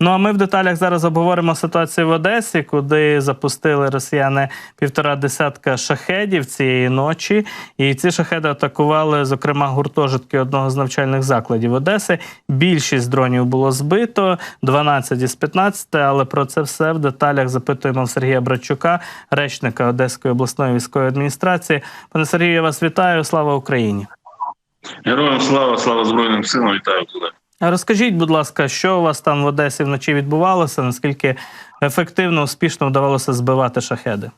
Ну а ми в деталях зараз обговоримо ситуацію в Одесі, куди запустили росіяни півтора десятка шахедів цієї ночі. І ці шахеди атакували, зокрема, гуртожитки одного з навчальних закладів Одеси. Більшість дронів було збито, 12 із 15, але про це все в деталях запитуємо Сергія Братчука, речника Одеської обласної військової адміністрації. Пане Сергію, я вас вітаю. Слава Україні! Героям слава, слава Збройним силам, вітаю колеги. А Розкажіть, будь ласка, що у вас там в Одесі вночі відбувалося? Наскільки ефективно, успішно вдавалося збивати шахеди?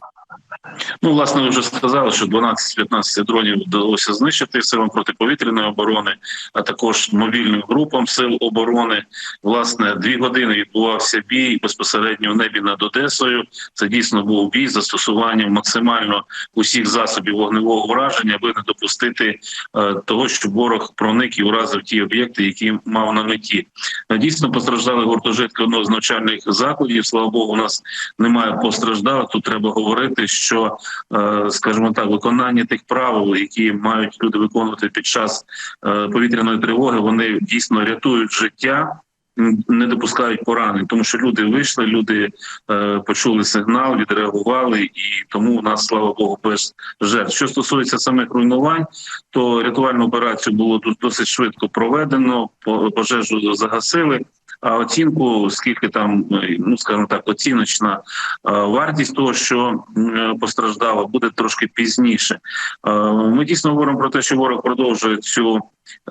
Ну, власне, ви вже сказали, що 12-15 дронів вдалося знищити силам протиповітряної оборони, а також мобільним групам сил оборони. Власне, дві години відбувався бій безпосередньо в небі над Одесою. Це дійсно був бій з застосуванням максимально усіх засобів вогневого враження, аби не допустити е, того, щоб ворог проник і уразив ті об'єкти, які мав на меті. Е, Дійсно постраждали гуртожитки одного з навчальних закладів. Слава Богу, у нас немає постраждалих. Тут треба говорити, що е, скажімо так, виконання тих правил, які мають люди виконувати під час е, повітряної тривоги, вони дійсно рятують життя. Не допускають поранень, тому що люди вийшли, люди е, почули сигнал, відреагували, і тому у нас слава Богу без жертв. Що стосується самих руйнувань, то рятувальну операцію було досить швидко проведено. по- Пожежу загасили. А оцінку, скільки там, е, ну скажімо так, оціночна е, вартість того, що постраждало, буде трошки пізніше. Е, Ми дійсно говоримо про те, що ворог продовжує цю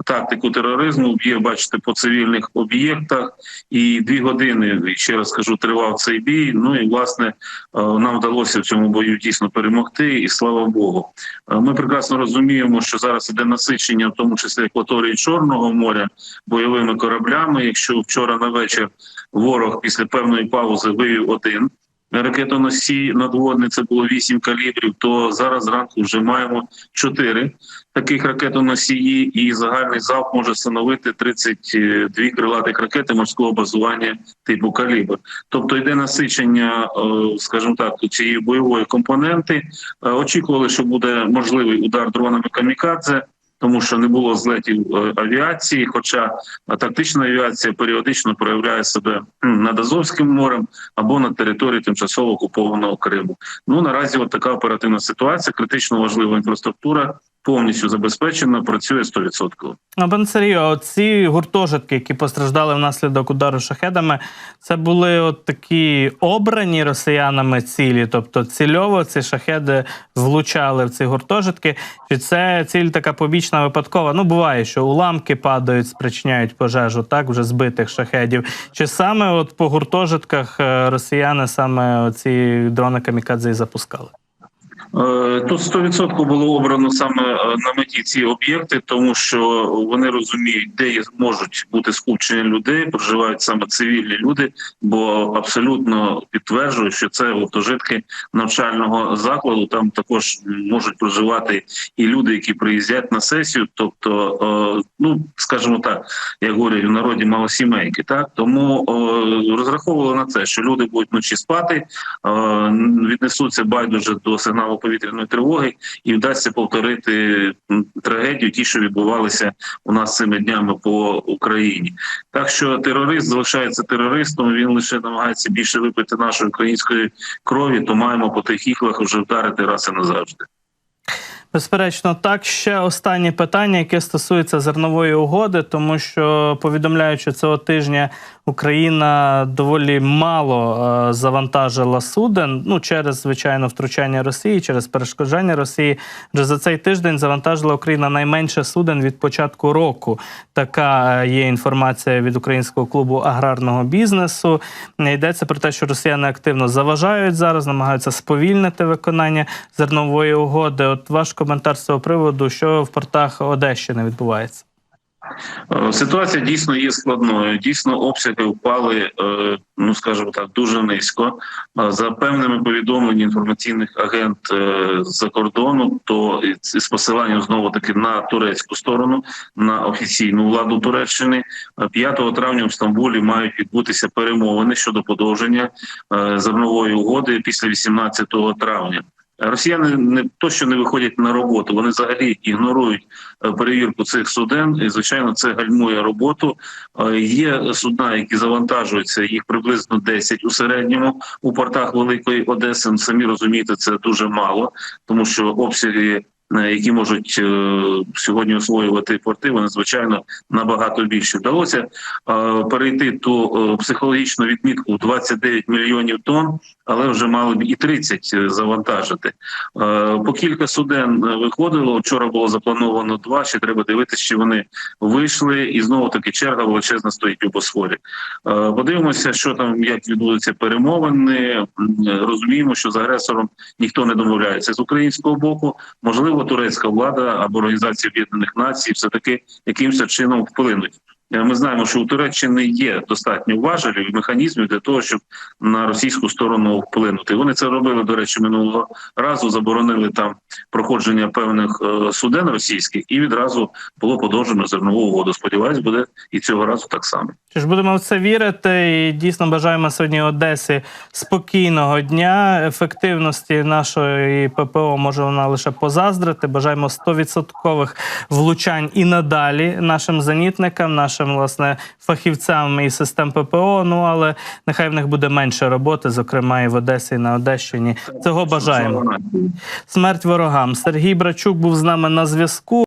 тактику тероризму. Б'є, бачите, по цивільних об'єктах, і дві години ще раз кажу, тривав цей бій. Ну і власне е, нам вдалося в цьому бою дійсно перемогти, і слава Богу. Е, Ми прекрасно розуміємо, що зараз іде насичення, в тому числі акваторії Чорного моря, бойовими кораблями. Якщо вчора на вечір ворог після певної паузи вивів один ракетоносій надводний, це було вісім калібрів. То зараз зранку вже маємо чотири таких ракетоносії, і загальний залп може становити 32 крилатих ракети морського базування типу калібр. Тобто йде насичення, е, скажімо так, цієї бойової компоненти. Е, Очікували, що буде можливий удар дронами камікадзе. Тому що не було злетів е, авіації, хоча тактична авіація періодично проявляє себе над Азовським морем або на території тимчасово окупованого Криму. Ну наразі от така оперативна ситуація, критично важлива інфраструктура повністю забезпечена, працює 100%. А пане Сергію, ці гуртожитки, які постраждали внаслідок удару шахедами, це були от такі обрані росіянами цілі, тобто цільово ці шахеди влучали в ці гуртожитки. Чи це ціль така побічна випадкова? Ну буває, що уламки падають, спричиняють пожежу, так вже збитих шахедів. Чи саме от по гуртожитках е, росіяни саме ці дрони камікадзе і запускали? Е, Тут 100% було обрано саме е, на меті ці об'єкти, тому що вони розуміють, де можуть бути скупчення людей, проживають саме цивільні люди, бо абсолютно підтверджую, що це гуртожитки навчального закладу. Там також можуть проживати і люди, які приїздять на сесію. Тобто, е, ну скажімо так, як говорять в народі малосімейки, так тому розраховували на це, що люди будуть вночі спати, віднесуться байдуже до сигналу повітряної тривоги, і вдасться повторити трагедію, ті, що відбувалися у нас цими днями по Україні. Так що терорист залишається терористом. Він лише намагається більше випити нашої української крові, то маємо по тих іклах вже вдарити раз і назавжди. Безперечно, так ще останнє питання, яке стосується зернової угоди, тому що повідомляючи цього тижня, Україна доволі мало е, завантажила суден. Ну через звичайно втручання Росії, через перешкоджання Росії. Вже за цей тиждень завантажила Україна найменше суден від початку року. Така е, є інформація від українського клубу аграрного бізнесу. Йдеться про те, що росіяни активно заважають зараз, намагаються сповільнити виконання зернової угоди. От ваш коментар з цього приводу, що в портах Одещини відбувається. Е, Ситуація дійсно є складною. Дійсно, обсяги впали, е, ну скажімо так, дуже низько. Е, За певними повідомленнями інформаційних агент з-за кордону, то з посиланням знову таки на турецьку сторону, на офіційну владу Туреччини, е, 5 травня в Стамбулі мають відбутися перемовини щодо подовження зернової угоди після 18 травня. Росіяни не то, що не виходять на роботу, вони взагалі ігнорують е, перевірку цих суден, і звичайно, це гальмує роботу. Е, Є судна, які завантажуються, їх приблизно 10 у середньому у портах Великої Одеси. Ну, Самі розумієте, це дуже мало, тому що обсяги. Е, Які можуть е, сьогодні освоювати порти, вони звичайно набагато більше. Вдалося е, перейти ту психологічну відмітку в 29 мільйонів тонн, але вже мали б і 30 завантажити. По кілька суден виходило. Вчора було заплановано два. Ще треба дивитися, чи вони вийшли, і знову таки черга величезна стоїть у Босфорі. Подивимося, що там як відбудуться перемовини. Розуміємо, що з агресором ніхто не домовляється з українського боку. Можливо, турецька влада або Організація Об'єднаних Націй все таки якимось чином вплинуть. Е, Ми знаємо, що у Туреччини є достатньо важелів і механізмів для того, щоб на російську сторону вплинути. Вони це робили, до речі, минулого разу. Заборонили там проходження певних е, суден російських, і відразу було подовжено зернову угоду. Сподіваюсь, буде і цього разу так само. Чи ж будемо в це вірити? І дійсно бажаємо сьогодні Одесі спокійного дня, ефективності нашої ППО може вона лише позаздрити. Бажаємо 100% влучань і надалі нашим зенітникам, нашим власне фахівцям і систем ППО. Ну але нехай в них буде менше роботи, зокрема і в Одесі, і на Одещині. Цього бажаємо. Смерть ворогам. Сергій Брачук був з нами на зв'язку.